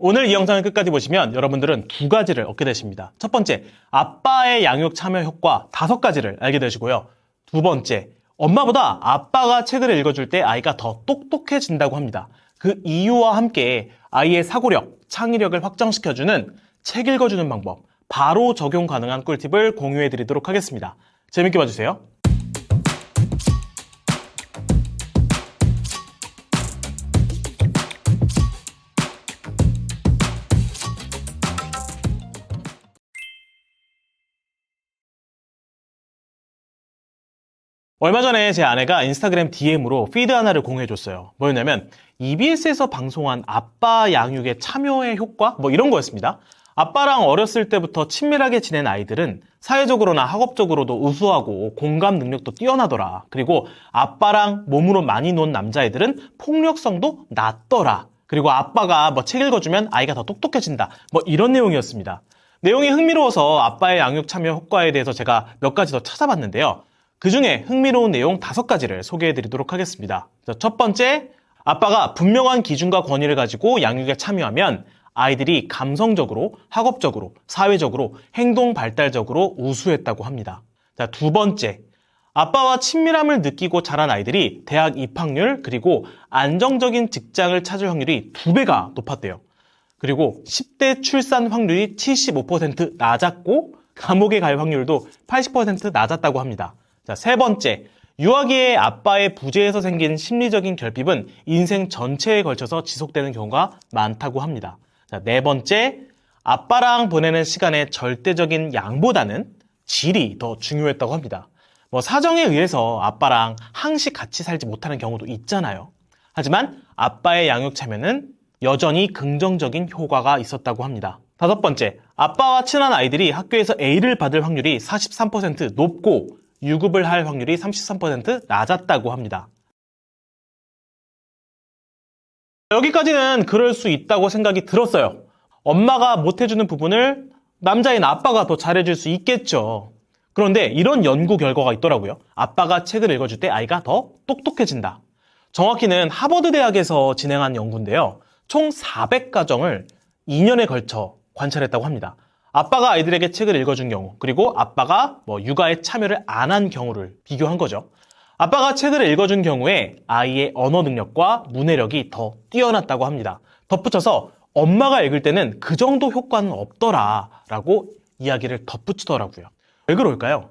오늘 이 영상을 끝까지 보시면 여러분들은 두 가지를 얻게 되십니다. 첫 번째, 아빠의 양육 참여 효과 다섯 가지를 알게 되시고요. 두 번째, 엄마보다 아빠가 책을 읽어줄 때 아이가 더 똑똑해진다고 합니다. 그 이유와 함께 아이의 사고력, 창의력을 확장시켜주는 책 읽어주는 방법, 바로 적용 가능한 꿀팁을 공유해 드리도록 하겠습니다. 재밌게 봐주세요. 얼마 전에 제 아내가 인스타그램 DM으로 피드 하나를 공유해줬어요. 뭐였냐면 EBS에서 방송한 아빠 양육의 참여의 효과? 뭐 이런 거였습니다. 아빠랑 어렸을 때부터 친밀하게 지낸 아이들은 사회적으로나 학업적으로도 우수하고 공감 능력도 뛰어나더라. 그리고 아빠랑 몸으로 많이 논 남자애들은 폭력성도 낮더라. 그리고 아빠가 뭐 책 읽어주면 아이가 더 똑똑해진다. 뭐 이런 내용이었습니다. 내용이 흥미로워서 아빠의 양육 참여 효과에 대해서 제가 몇 가지 더 찾아봤는데요. 그 중에 흥미로운 내용 다섯 가지를 소개해 드리도록 하겠습니다. 자, 첫 번째, 아빠가 분명한 기준과 권위를 가지고 양육에 참여하면 아이들이 감성적으로, 학업적으로, 사회적으로, 행동 발달적으로 우수했다고 합니다. 자, 두 번째, 아빠와 친밀함을 느끼고 자란 아이들이 대학 입학률 그리고 안정적인 직장을 찾을 확률이 두 배가 높았대요. 그리고 10대 출산 확률이 75% 낮았고 감옥에 갈 확률도 80% 낮았다고 합니다. 자, 세 번째. 유아기의 아빠의 부재에서 생긴 심리적인 결핍은 인생 전체에 걸쳐서 지속되는 경우가 많다고 합니다. 자, 네 번째. 아빠랑 보내는 시간의 절대적인 양보다는 질이 더 중요했다고 합니다. 뭐 사정에 의해서 아빠랑 항시 같이 살지 못하는 경우도 있잖아요. 하지만 아빠의 양육 참여는 여전히 긍정적인 효과가 있었다고 합니다. 다섯 번째, 아빠와 친한 아이들이 학교에서 A를 받을 확률이 43% 높고 유급을 할 확률이 33% 낮았다고 합니다. 여기까지는 그럴 수 있다고 생각이 들었어요. 엄마가 못해주는 부분을 남자인 아빠가 더 잘해줄 수 있겠죠. 그런데 이런 연구 결과가 있더라고요. 아빠가 책을 읽어줄 때 아이가 더 똑똑해진다. 정확히는 하버드 대학에서 진행한 연구인데요. 총 400가정을 2년에 걸쳐 관찰했다고 합니다. 아빠가 아이들에게 책을 읽어준 경우, 그리고 아빠가 뭐 육아에 참여를 안 한 경우를 비교한 거죠. 아빠가 책을 읽어준 경우에 아이의 언어 능력과 문해력이 더 뛰어났다고 합니다. 덧붙여서 엄마가 읽을 때는 그 정도 효과는 없더라 라고 이야기를 덧붙이더라고요. 왜 그럴까요?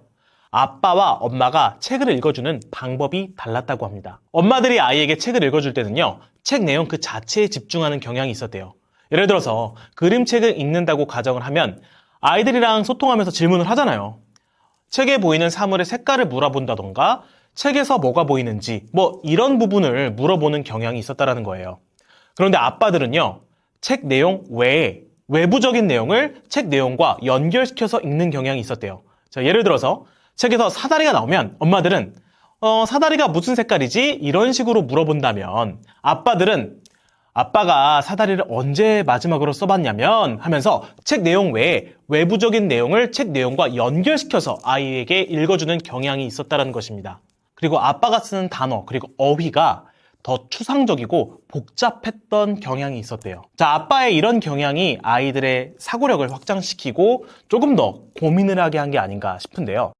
아빠와 엄마가 책을 읽어주는 방법이 달랐다고 합니다. 엄마들이 아이에게 책을 읽어줄 때는요, 책 내용 그 자체에 집중하는 경향이 있었대요. 예를 들어서 그림책을 읽는다고 가정을 하면 아이들이랑 소통하면서 질문을 하잖아요. 책에 보이는 사물의 색깔을 물어본다던가 책에서 뭐가 보이는지 뭐 이런 부분을 물어보는 경향이 있었다라는 거예요. 그런데 아빠들은요. 책 내용 외에 외부적인 내용을 책 내용과 연결시켜서 읽는 경향이 있었대요. 자, 예를 들어서 책에서 사다리가 나오면 엄마들은 어, 사다리가 무슨 색깔이지? 이런 식으로 물어본다면 아빠들은 아빠가 사다리를 언제 마지막으로 써봤냐면 하면서 책 내용 외에 외부적인 내용을 책 내용과 연결시켜서 아이에게 읽어주는 경향이 있었다는 것입니다. 그리고 아빠가 쓰는 단어 그리고 어휘가 더 추상적이고 복잡했던 경향이 있었대요. 자, 아빠의 이런 경향이 아이들의 사고력을 확장시키고 조금 더 고민을 하게 한 게 아닌가 싶은데요.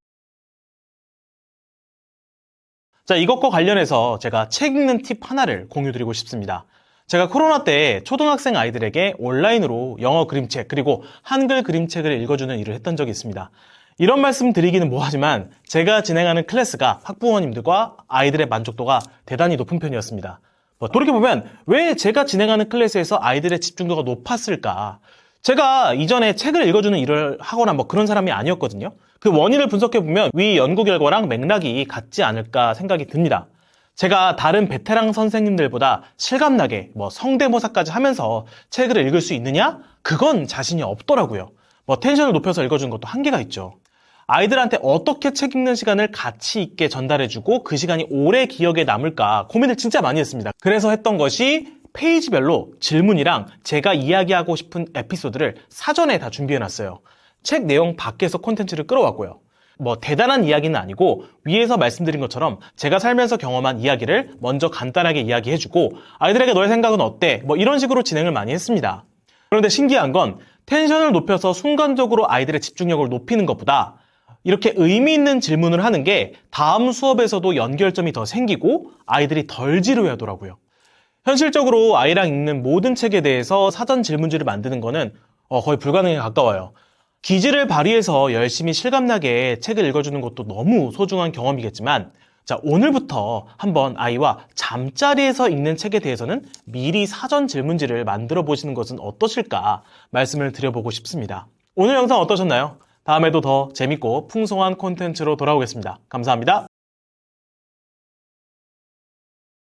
자, 이것과 관련해서 제가 책 읽는 팁 하나를 공유 드리고 싶습니다. 제가 코로나 때 초등학생 아이들에게 온라인으로 영어 그림책 그리고 한글 그림책을 읽어주는 일을 했던 적이 있습니다. 이런 말씀 드리기는 뭐하지만 제가 진행하는 클래스가 학부모님들과 아이들의 만족도가 대단히 높은 편이었습니다. 뭐 돌이켜보면 왜 제가 진행하는 클래스에서 아이들의 집중도가 높았을까? 제가 이전에 책을 읽어주는 일을 하거나 뭐 그런 사람이 아니었거든요. 그 원인을 분석해보면 위 연구 결과랑 맥락이 같지 않을까 생각이 듭니다. 제가 다른 베테랑 선생님들보다 실감나게 뭐 성대모사까지 하면서 책을 읽을 수 있느냐? 그건 자신이 없더라고요. 뭐 텐션을 높여서 읽어주는 것도 한계가 있죠. 아이들한테 어떻게 책 읽는 시간을 가치 있게 전달해주고 그 시간이 오래 기억에 남을까 고민을 진짜 많이 했습니다. 그래서 했던 것이 페이지별로 질문이랑 제가 이야기하고 싶은 에피소드를 사전에 다 준비해놨어요. 책 내용 밖에서 콘텐츠를 끌어왔고요. 뭐 대단한 이야기는 아니고 위에서 말씀드린 것처럼 제가 살면서 경험한 이야기를 먼저 간단하게 이야기해주고 아이들에게 너의 생각은 어때? 뭐 이런 식으로 진행을 많이 했습니다. 그런데 신기한 건 텐션을 높여서 순간적으로 아이들의 집중력을 높이는 것보다 이렇게 의미 있는 질문을 하는 게 다음 수업에서도 연결점이 더 생기고 아이들이 덜 지루해 하더라고요. 현실적으로 아이랑 읽는 모든 책에 대해서 사전 질문지를 만드는 거는 어, 거의 불가능에 가까워요. 기질을 발휘해서 열심히 실감나게 책을 읽어주는 것도 너무 소중한 경험이겠지만 자, 오늘부터 한번 아이와 잠자리에서 읽는 책에 대해서는 미리 사전 질문지를 만들어 보시는 것은 어떠실까 말씀을 드려보고 싶습니다. 오늘 영상 어떠셨나요? 다음에도 더 재밌고 풍성한 콘텐츠로 돌아오겠습니다. 감사합니다.